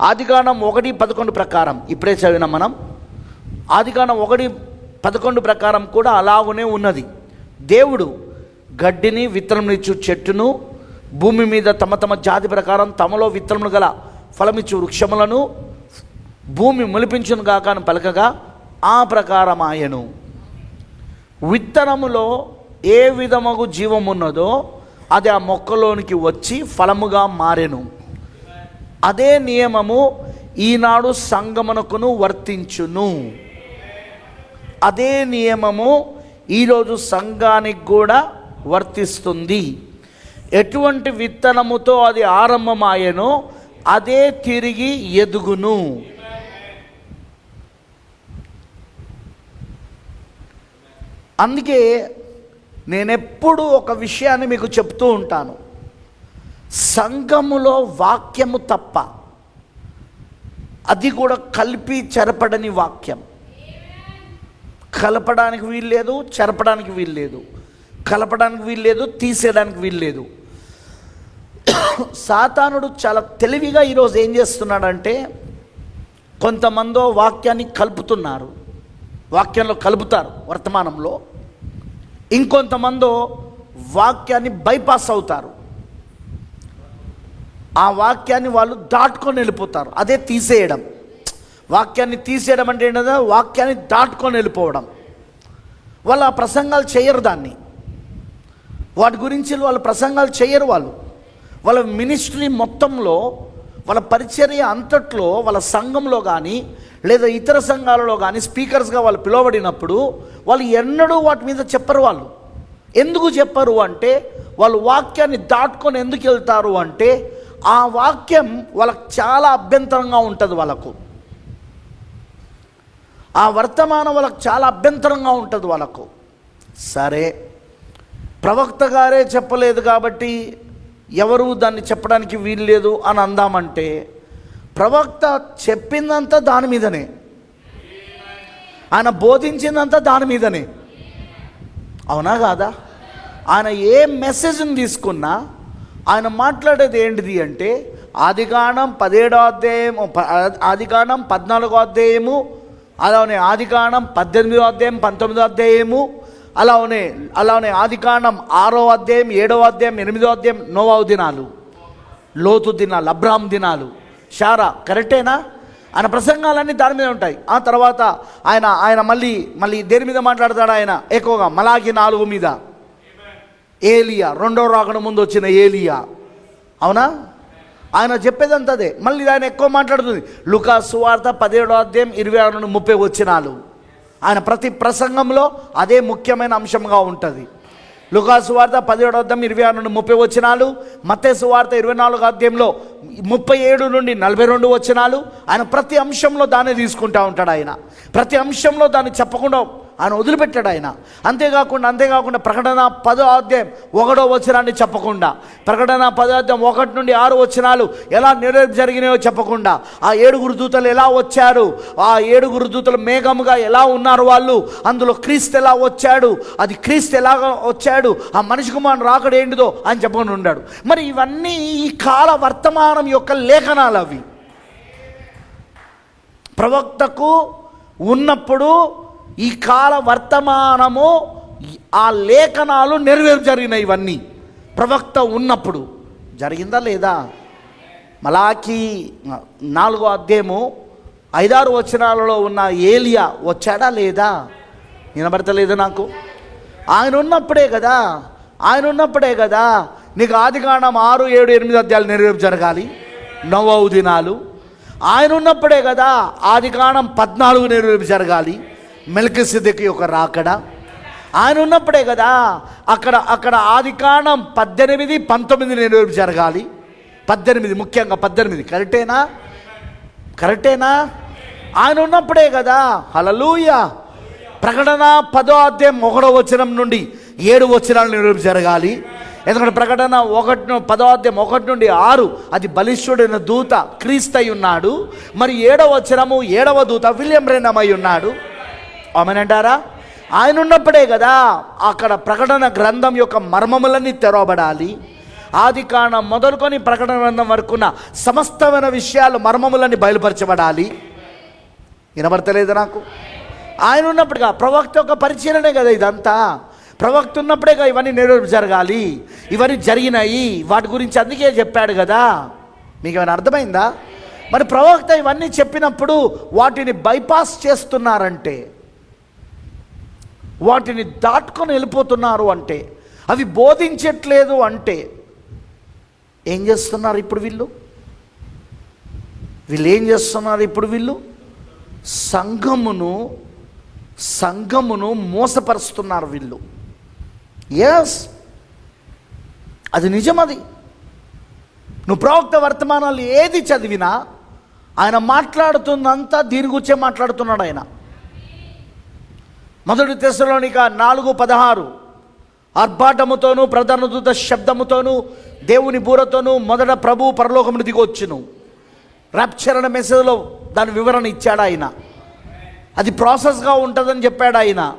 ఆదికాండం ఒకటి పదకొండు ప్రకారం. ఇప్పుడే చదివినాం మనం. ఆదికాండం ఒకటి పదకొండు ప్రకారం కూడా అలాగనే ఉన్నది. దేవుడు గడ్డిని విత్తనమునిచ్చు చెట్టును భూమి మీద తమ తమ జాతి ప్రకారం తమలో విత్తనములు గల ఫలమిచ్చు వృక్షములను భూమి మొలిపించును కాకను పలకగా ఆ ప్రకారం ఆయను విత్తనములో ఏ విధముగు జీవమున్నదో అది ఆ మొక్కలోనికి వచ్చి ఫలముగా మారెను. అదే నియమము ఈనాడు సంగమునకును వర్తించును. అదే నియమము ఈరోజు సంఘానికి కూడా వర్తిస్తుంది. ఎటువంటి విత్తనముతో అది ఆరంభమాయనో అదే తిరిగి ఎదుగును. అందుకే నేనెప్పుడు ఒక విషయాన్ని మీకు చెప్తూ ఉంటాను. సంఘములో వాక్యము తప్ప అది కూడా కలిపి చెరపడని వాక్యం. కలపడానికి వీల్లేదు చెరపడానికి వీల్లేదు కలపడానికి వీల్లేదు తీసేయడానికి వీల్లేదు సాతానుడు చాలా తెలివిగా ఈరోజు ఏం చేస్తున్నాడంటే కొంతమందో వాక్యాన్ని కలుపుతున్నారు. వాక్యంలో కలుపుతారు వర్తమానంలో. ఇంకొంతమందో వాక్యాన్ని బైపాస్ అవుతారు. ఆ వాక్యాన్ని వాళ్ళు దాటుకొని వెళ్ళిపోతారు. అదే తీసేయడం. వాక్యాన్ని తీసేయడం అంటే ఏంటంటే వాక్యాన్ని దాటుకొని వెళ్ళిపోవడం. వాళ్ళు ఆ ప్రసంగాలు చేయరు దాన్ని. వాటి గురించి వాళ్ళు ప్రసంగాలు చేయరు వాళ్ళు. వాళ్ళ మినిస్ట్రీ మొత్తంలో వాళ్ళ పరిచర్య అంతట్లో వాళ్ళ సంఘంలో కానీ లేదా ఇతర సంఘాలలో కానీ స్పీకర్స్గా వాళ్ళు పిలువబడినప్పుడు వాళ్ళు ఎన్నడూ వాటి మీద చెప్పరు వాళ్ళు. ఎందుకు చెప్పరు అంటే వాళ్ళు వాక్యాన్ని దాటుకొని ఎందుకు వెళ్తారు అంటే ఆ వాక్యం వాళ్ళకి చాలా అభ్యంతరంగా ఉంటుంది వాళ్ళకు. ఆ వర్తమానం వాళ్ళకు చాలా అభ్యంతరంగా ఉంటుంది వాళ్ళకు. సరే ప్రవక్త గారే చెప్పలేదు కాబట్టి ఎవరు దాన్ని చెప్పడానికి వీల్లేదు అని అందామంటే ప్రవక్త చెప్పిందంతా దాని మీదనే. ఆయన బోధించిందంతా దాని మీదనే. అవునా కాదా? ఆయన ఏ మెసేజ్ని తీసుకున్నా ఆయన మాట్లాడేది ఏంటిది అంటే ఆదికాండం పదిహేడో అధ్యాయము ప- ఆదికాండం పద్నాలుగో అధ్యాయము అలానే ఆదికాండం పద్దెనిమిదో అధ్యాయం పంతొమ్మిదో అధ్యాయము అలానే అలానే ఆదికాండం ఆరో అధ్యాయం ఏడవ అధ్యాయం ఎనిమిదో అధ్యాయం నోవావు దినాలు లోతు దినాలు అబ్రాహం దినాలు. షారా కరెక్టేనా? ఆయన ప్రసంగాలన్నీ దాని మీద ఉంటాయి. ఆ తర్వాత ఆయన ఆయన మళ్ళీ మళ్ళీ దేని మీద మాట్లాడతాడు ఆయన? ఎక్కువగా మలాగి నాలుగు మీద. ఏలియా రెండో రాకడ ముందు వచ్చిన ఏలియా. అవునా? ఆయన చెప్పేదంతా అదే. మళ్ళీ ఆయన ఎక్కువ మాట్లాడుతుంది. లుకా సువార్త పదిహేడో అధ్యాయం ఇరవై ఆరు నుండి ముప్పై వచ్చినాలు ఆయన ప్రతి ప్రసంగంలో అదే ముఖ్యమైన అంశంగా ఉంటుంది. లుకాసు వార్త పదిహేడు అధ్యాయం ఇరవై ఆరు నుండి ముప్పై వచ్చినాలు మత్తేసు వార్త ఇరవై నాలుగు అధ్యాయంలో ముప్పై ఏడు నుండి నలభై రెండు వచ్చినాలు ఆయన ప్రతి అంశంలో దాన్ని తీసుకుంటా ఉంటాడు ఆయన. ప్రతి అంశంలో దాన్ని చెప్పకుండా ఆయన వదిలిపెట్టాడు ఆయన. అంతేకాకుండా అంతేకాకుండా ప్రకటన పదో అధ్యాయం ఒకటో వచనాన్ని చెప్పకుండా ప్రకటన పదో అధ్యాయం ఒకటి నుండి ఆరు వచనాలు ఎలా నెరవేర్పు జరిగినాయో చెప్పకుండా ఆ ఏడుగురు దూతలు ఎలా వచ్చారు ఆ ఏడుగురు దూతలు మేఘముగా ఎలా ఉన్నారు వాళ్ళు అందులో క్రీస్తు ఎలా వచ్చాడు అది క్రీస్తు ఎలా వచ్చాడు ఆ మనిషి కుమారుడు రాకడు ఏంటిదో అని చెప్పకుండా ఉన్నాడు మరి ఇవన్నీ ఈ కాల వర్తమానం యొక్క లేఖనాలు అవి. ప్రవక్తకు ఉన్నప్పుడు ఈ కాల వర్తమానము ఆ లేఖనాలు నెరవేరు జరిగినాయి ఇవన్నీ. ప్రవక్త ఉన్నప్పుడు. జరిగిందా లేదా? మలాకి నాలుగో అధ్యాయము ఐదారు వచనాలలో ఉన్న ఏలియా వచ్చాడా లేదా? వినబడతలేదు నాకు. ఆయన ఉన్నప్పుడే కదా? ఆయన ఉన్నప్పుడే కదా? నీకు ఆదికాండం ఆరు ఏడు ఎనిమిది అధ్యాయాలు నెరవేర్పు జరగాలి. నవవు దినాలు. ఆయన ఉన్నప్పుడే కదా? ఆదికాండం పద్నాలుగు నెరవేర్పు జరగాలి. మెల్కిసిద్దికి ఒక రాకడా. ఆయన ఉన్నప్పుడే కదా అక్కడ అక్కడ ఆదికాండం పద్దెనిమిది పంతొమ్మిది నెరవేర్పు జరగాలి. పద్దెనిమిది ముఖ్యంగా పద్దెనిమిది. కరెక్టేనా? కరెక్టేనా? ఆయన ఉన్నప్పుడే కదా. హలలుయ ప్రకటన పదో అధ్యాయం ఒకటో వచనం నుండి ఏడు వచనాలు నెరవేర్పు జరగాలి. ఎందుకంటే ప్రకటన ఒకటి పదో అధ్యాయం ఒకటి నుండి ఆరు అది బలిష్ఠుడైన దూత క్రీస్తయి ఉన్నాడు. మరి ఏడవ వచనము ఏడవ దూత విలియం రెండమై ఉన్నాడు. ఆమెనంటారా? ఆయన ఉన్నప్పుడే కదా అక్కడ ప్రకటన గ్రంథం యొక్క మర్మములన్నీ తెరవబడాలి. ఆది కాణం మొదలుకొని ప్రకటన గ్రంథం వరకున్న సమస్తమైన విషయాలు మర్మములని బయలుపరచబడాలి. వినబడతలేదు నాకు? ఆయన ఉన్నప్పుడుగా ప్రవక్త యొక్క పరిచయనే కదా ఇదంతా. ప్రవక్త ఉన్నప్పుడేగా ఇవన్నీ నెరవేర్పు జరగాలి. ఇవన్నీ జరిగినాయి. వాటి గురించి అందుకే చెప్పాడు కదా. మీకు ఏమైనా అర్థమైందా? మరి ప్రవక్త ఇవన్నీ చెప్పినప్పుడు వాటిని బైపాస్ చేస్తున్నారంటే వాటిని దాటుకొని వెళ్ళిపోతున్నారు అంటే అవి బోధించట్లేదు అంటే ఏం చేస్తున్నారు ఇప్పుడు వీళ్ళు? వీళ్ళు ఏం చేస్తున్నారు ఇప్పుడు వీళ్ళు? సంఘమును సంఘమును మోసపరుస్తున్నారు వీళ్ళు. ఎస్ అది నిజమది. నువ్వు ప్రవక్త వర్తమానాలు ఏది చదివినా ఆయన మాట్లాడుతుందంతా దీని గురించే మాట్లాడుతున్నాడు ఆయన. మొదటి తెశలోనిక నాలుగు పదహారు. ఆర్భాటముతోనూ ప్రధాన దూత శబ్దముతోనూ దేవుని బూరతోనూ మొదట ప్రభు పరలోకమును దిగొచ్చును ర్యాప్చర్ అనే మెసేజ్లో దాని వివరణ ఇచ్చాడు ఆయన. అది ప్రాసెస్గా ఉంటుందని చెప్పాడు ఆయన.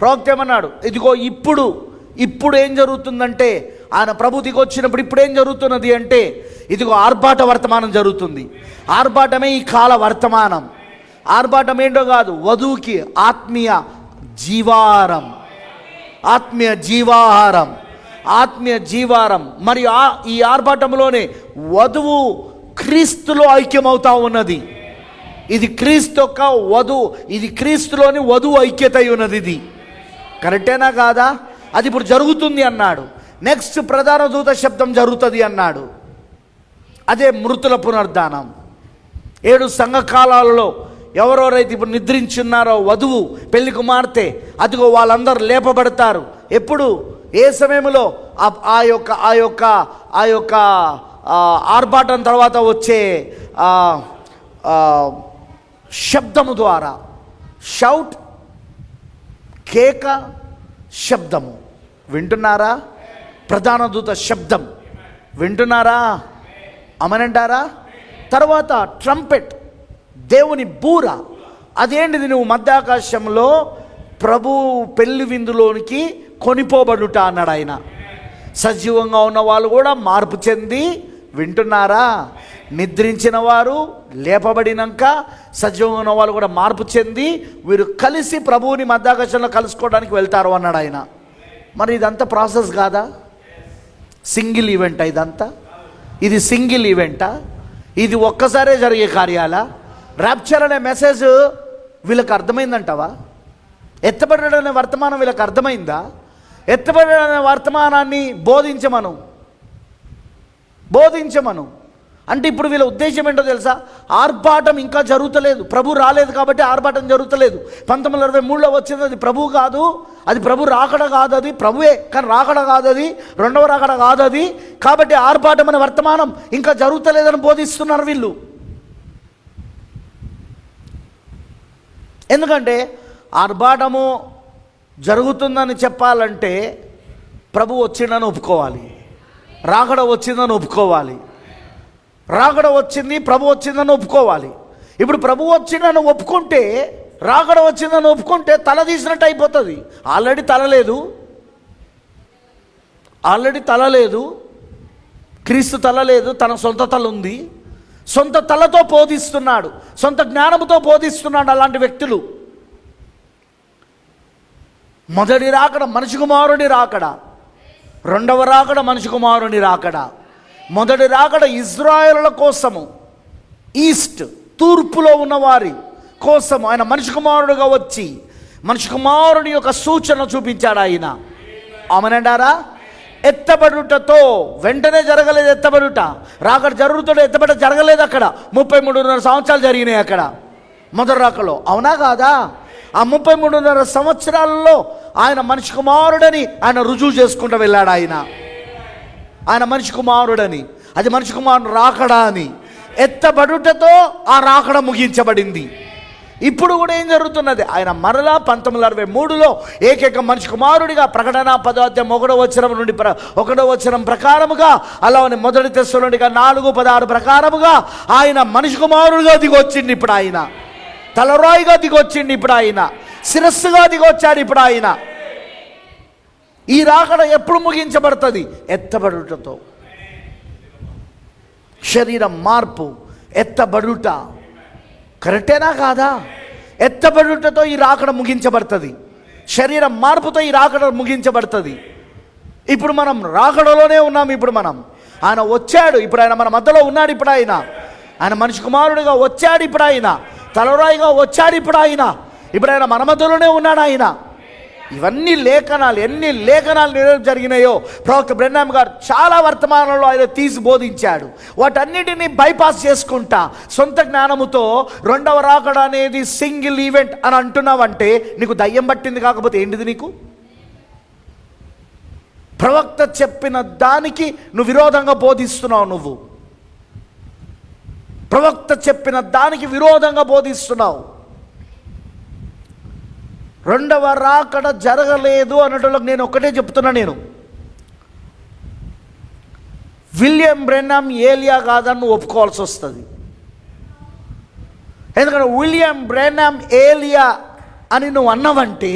ప్రవక్త ఏమన్నాడు? ఇదిగో ఇప్పుడు ఇప్పుడు ఏం జరుగుతుందంటే ఆయన ప్రభు దిగొచ్చినప్పుడు ఇప్పుడు ఏం జరుగుతున్నది అంటే ఇదిగో ఆర్భాట వర్తమానం జరుగుతుంది. ఆర్భాటమే ఈ కాల వర్తమానం. ఆర్భాటం ఏంటో కాదు వధువుకి ఆత్మీయ జీవారం. ఆత్మీయ జీవాహారం. ఆత్మీయ జీవారం. మరి ఆ ఈ ఆర్భాటంలోనే వధువు క్రీస్తులో ఐక్యమవుతా ఉన్నది. ఇది క్రీస్తు యొక్క వధువు ఇది క్రీస్తులోని వధువు ఐక్యత ఉన్నది ఇది. కరెక్టేనా కాదా? అది ఇప్పుడు జరుగుతుంది అన్నాడు. నెక్స్ట్ ప్రధాన దూత శబ్దం జరుగుతుంది అన్నాడు. అదే మృతుల పునర్ధానం. ఏడు సంఘకాలాలలో ఎవరెవరైతే ఇప్పుడు నిద్రించున్నారో వధువు పెళ్ళి కుమార్తె అదిగో వాళ్ళందరూ లేపబడతారు. ఎప్పుడు? ఏ సమయంలో? ఆ- ఆ యొక్క ఆ యొక్క ఆ యొక్క ఆర్భాటం తర్వాత వచ్చే శబ్దము ద్వారా. షౌట్ కేక శబ్దము. వింటున్నారా? ప్రధాన దూత శబ్దం. వింటున్నారా? అమనంటారా? తర్వాత ట్రంపెట్. దేవుని బూర. అదేంటిది నువ్వు మధ్యాకాశంలో ప్రభు పెళ్ళి విందులోనికి కొనిపోబడుట అన్నాడు ఆయన. సజీవంగా ఉన్న వాళ్ళు కూడా మార్పు చెంది వింటున్నారా? నిద్రించిన వారు లేపబడినాక సజీవంగా ఉన్న వాళ్ళు కూడా మార్పు చెంది వీరు కలిసి ప్రభువుని మధ్యాకాశంలో కలుసుకోవడానికి వెళ్తారు అన్నాడు ఆయన. మరి ఇదంతా ప్రాసెస్ కాదా? సింగిల్ ఈవెంటా ఇదంతా? ఇది సింగిల్ ఈవెంటా? ఇది ఒక్కసారే జరిగే కార్యాలా? ర్యాప్చర్ అనే మెసేజ్ వీళ్ళకి అర్థమైందంటావా? ఎత్తబడడం అనే వర్తమానం వీళ్ళకి అర్థమైందా? ఎత్తబడడం అనే వర్తమానాన్ని బోధించమను. బోధించమను. అంటే ఇప్పుడు వీళ్ళ ఉద్దేశం ఏంటో తెలుసా? ఆర్భాటం ఇంకా జరుగుతలేదు. ప్రభు రాలేదు కాబట్టి ఆర్భాటం జరుగుతలేదు. పంతొమ్మిది వందల ఇరవై మూడులో వచ్చింది అది ప్రభు కాదు. అది ప్రభు రాకడ కాదు అది ప్రభువే. కానీ రాకడ కాదు అది రెండవ రాకడ కాదు అది. కాబట్టి ఆర్భాటం అనే వర్తమానం ఇంకా జరుగుతలేదని బోధిస్తున్నారు వీళ్ళు. ఎందుకంటే ఆర్భాటము జరుగుతుందని చెప్పాలంటే ప్రభు వచ్చిందని ఒప్పుకోవాలి. రాకడ వచ్చిందని ఒప్పుకోవాలి. రాకడ వచ్చింది ప్రభు వచ్చిందని ఒప్పుకోవాలి. ఇప్పుడు ప్రభు వచ్చిందని ఒప్పుకుంటే రాకడ వచ్చిందని ఒప్పుకుంటే తల తీసినట్టు అయిపోతుంది. ఆల్రెడీ తల లేదు. ఆల్రెడీ తల లేదు. క్రీస్తు తల లేదు తన సొంత తల ఉంది. సొంత తలతో బోధిస్తున్నాడు సొంత జ్ఞానముతో బోధిస్తున్నాడు అలాంటి వ్యక్తులు. మొదటి రాకడ మనిషి కుమారుని రాకడ రెండవ రాకడ మనిషి కుమారుని రాకడ మొదటి రాకడ ఇజ్రాయేలుల కోసము ఈస్ట్ తూర్పులో ఉన్నవారి కోసం ఆయన మనిషి కుమారుడుగా వచ్చి మనిషి కుమారుని యొక్క సూచన చూపించాడు ఆయన. ఆమెనంటారా? ఎత్తబడుటతో వెంటనే జరగలేదు ఎత్తబడుట. రాకడ జరుగుతుంటే ఎత్తబడ జరగలేదు అక్కడ. ముప్పై మూడున్నర సంవత్సరాలు జరిగినాయి అక్కడ. మొదటి రాకలో. అవునా కాదా? ఆ ముప్పై మూడున్నర సంవత్సరాలలో ఆయన మనిషి కుమారుడని ఆయన రుజువు చేసుకుంటూ వెళ్ళాడు ఆయన. ఆయన మనిషి కుమారుడని. అది మనిషి కుమారుడు రాకడా అని. ఎత్తబడుటతో ఆ రాకడ ముగించబడింది. ఇప్పుడు కూడా ఏం జరుగుతున్నది? ఆయన మరలా పంతొమ్మిది అరవై మూడులో ఏకైక మనిషి కుమారుడిగా ప్రకటన పదార్థం ఒకటో వచనం నుండి ప్ర ఒకటో వచనం ప్రకారముగా అలానే మొదటి తెస్సులుండిగా నాలుగు పదహారు ప్రకారముగా ఆయన మనిషి కుమారుడిగా దిగొచ్చింది ఇప్పుడు ఆయన. తలరాయిగా దిగొచ్చింది ఇప్పుడు ఆయన. శిరస్సుగా దిగొచ్చాడు ఇప్పుడు ఆయన. ఈ రాకడ ఎప్పుడు ముగించబడుతుంది? ఎత్తబడుటతో. శరీరం మార్పు ఎత్తబడుట. కరెక్టేనా కాదా? ఎత్తబడుటతో ఈ రాకడ ముగించబడుతుంది. శరీర మార్పుతో ఈ రాకడ ముగించబడుతుంది. ఇప్పుడు మనం రాకడలోనే ఉన్నాం ఇప్పుడు మనం. ఆయన వచ్చాడు ఇప్పుడు ఆయన మన మధ్యలో ఉన్నాడు ఇప్పుడు ఆయన. ఆయన మనిషి కుమారుడిగా వచ్చాడు ఇప్పుడు ఆయన. తలరాయిగా వచ్చాడు ఇప్పుడు ఆయన. ఇప్పుడు ఆయన మన మధ్యలోనే ఉన్నాడు ఆయన. ఇవన్నీ లేఖనాలు ఎన్ని లేఖనాలు నిర్వహణ జరిగినాయో ప్రవక్త బ్రహ్నాం గారు చాలా వర్తమానంలో ఆయన తీసి బోధించాడు. వాటన్నిటినీ బైపాస్ చేసుకుంటా. సొంత జ్ఞానముతో రెండవ రాకడ అనేది సింగిల్ ఈవెంట్ అని అంటున్నావంటే నీకు దయ్యం పట్టింది కాకపోతే ఏంటిది నీకు? ప్రవక్త చెప్పిన దానికి నువ్వు విరోధంగా బోధిస్తున్నావు నువ్వు. ప్రవక్త చెప్పిన దానికి విరోధంగా బోధిస్తున్నావు. రెండవ రాకడ జరగలేదు అనటంలో నేను ఒకటే చెప్తున్నా నేను. విలియం బ్రెన్నాం ఏలియా కాదని ఒప్పుకోవాల్సి వస్తుంది. ఎందుకంటే విలియం బ్రెన్నాం ఏలియా అని నువ్వు అన్నవంటే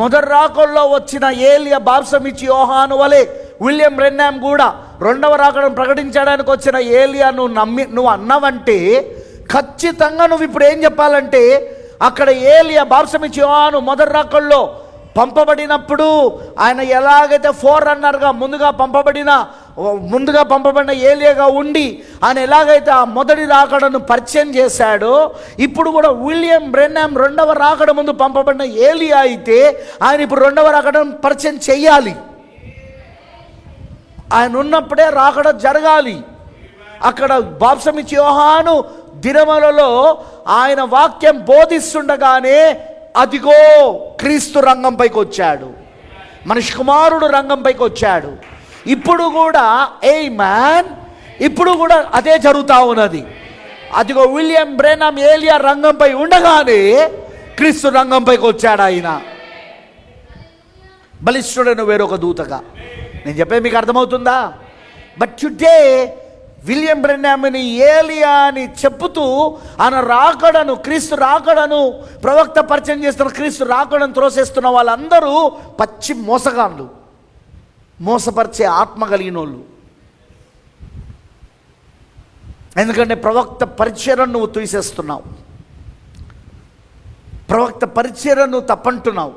మొదటి రాకల్లో వచ్చిన ఏలియా బాప్సమిచ్చి యోహాను వలె విలియం బ్రెన్నాం కూడా రెండవ రాకడం ప్రకటించడానికి వచ్చిన ఏలియా నువ్వు నమ్మి నువ్వు అన్నవంటే ఖచ్చితంగా నువ్వు ఇప్పుడు ఏం చెప్పాలంటే అక్కడ ఏలియా బాప్సమిచ్చి యోహాను మొదటి రాకల్లో పంపబడినప్పుడు ఆయన ఎలాగైతే ఫోర్ రన్నర్గా ముందుగా పంపబడిన ముందుగా పంపబడిన ఏలియాగా ఉండి ఆయన ఎలాగైతే ఆ మొదటి రాకడను పరిచయం చేశాడో ఇప్పుడు కూడా విలియం బ్రెన్నాం రెండవ రాకడ ముందు పంపబడిన ఏలియా అయితే ఆయన ఇప్పుడు రెండవ రాకడను పరిచయం చేయాలి. ఆయన ఉన్నప్పుడే రాకడ జరగాలి. అక్కడ బాప్సమిచ్చి యోహాను దినములలో ఆయన వాక్యం బోధిస్తుండగానే అదిగో క్రీస్తు రంగంపైకి వచ్చాడు మనిషి కుమారుడు రంగంపైకి వచ్చాడు ఇప్పుడు కూడా ఏ మ్యాన్ ఇప్పుడు కూడా అదే జరుగుతూ ఉన్నది. అదిగో విలియం బ్రెనమ్ ఏలియా రంగంపై ఉండగానే క్రీస్తు రంగంపైకి వచ్చాడు ఆయన. బలిష్ఠుడను వేరొక దూతగా. నేను చెప్పే మీకు అర్థమవుతుందా? బట్ టుడే విలియం బ్రెన్నామిని ఏలియా అని చెప్పుతూ ఆయన రాకడను క్రీస్తు రాకడను ప్రవక్త పరిచయం చేస్తున్న క్రీస్తు రాకడను త్రోసేస్తున్న వాళ్ళందరూ పచ్చి మోసగాళ్ళు. మోసపరిచే ఆత్మ కలిగిన వాళ్ళు ఎందుకంటే ప్రవక్త పరిచయను నువ్వు తీసేస్తున్నావు. ప్రవక్త పరిచయను నువ్వు తప్పంటున్నావు.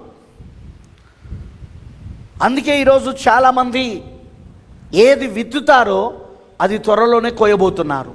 అందుకే ఈరోజు చాలామంది ఏది విత్తుతారో అది త్వరలోనే కోయబోతున్నారు.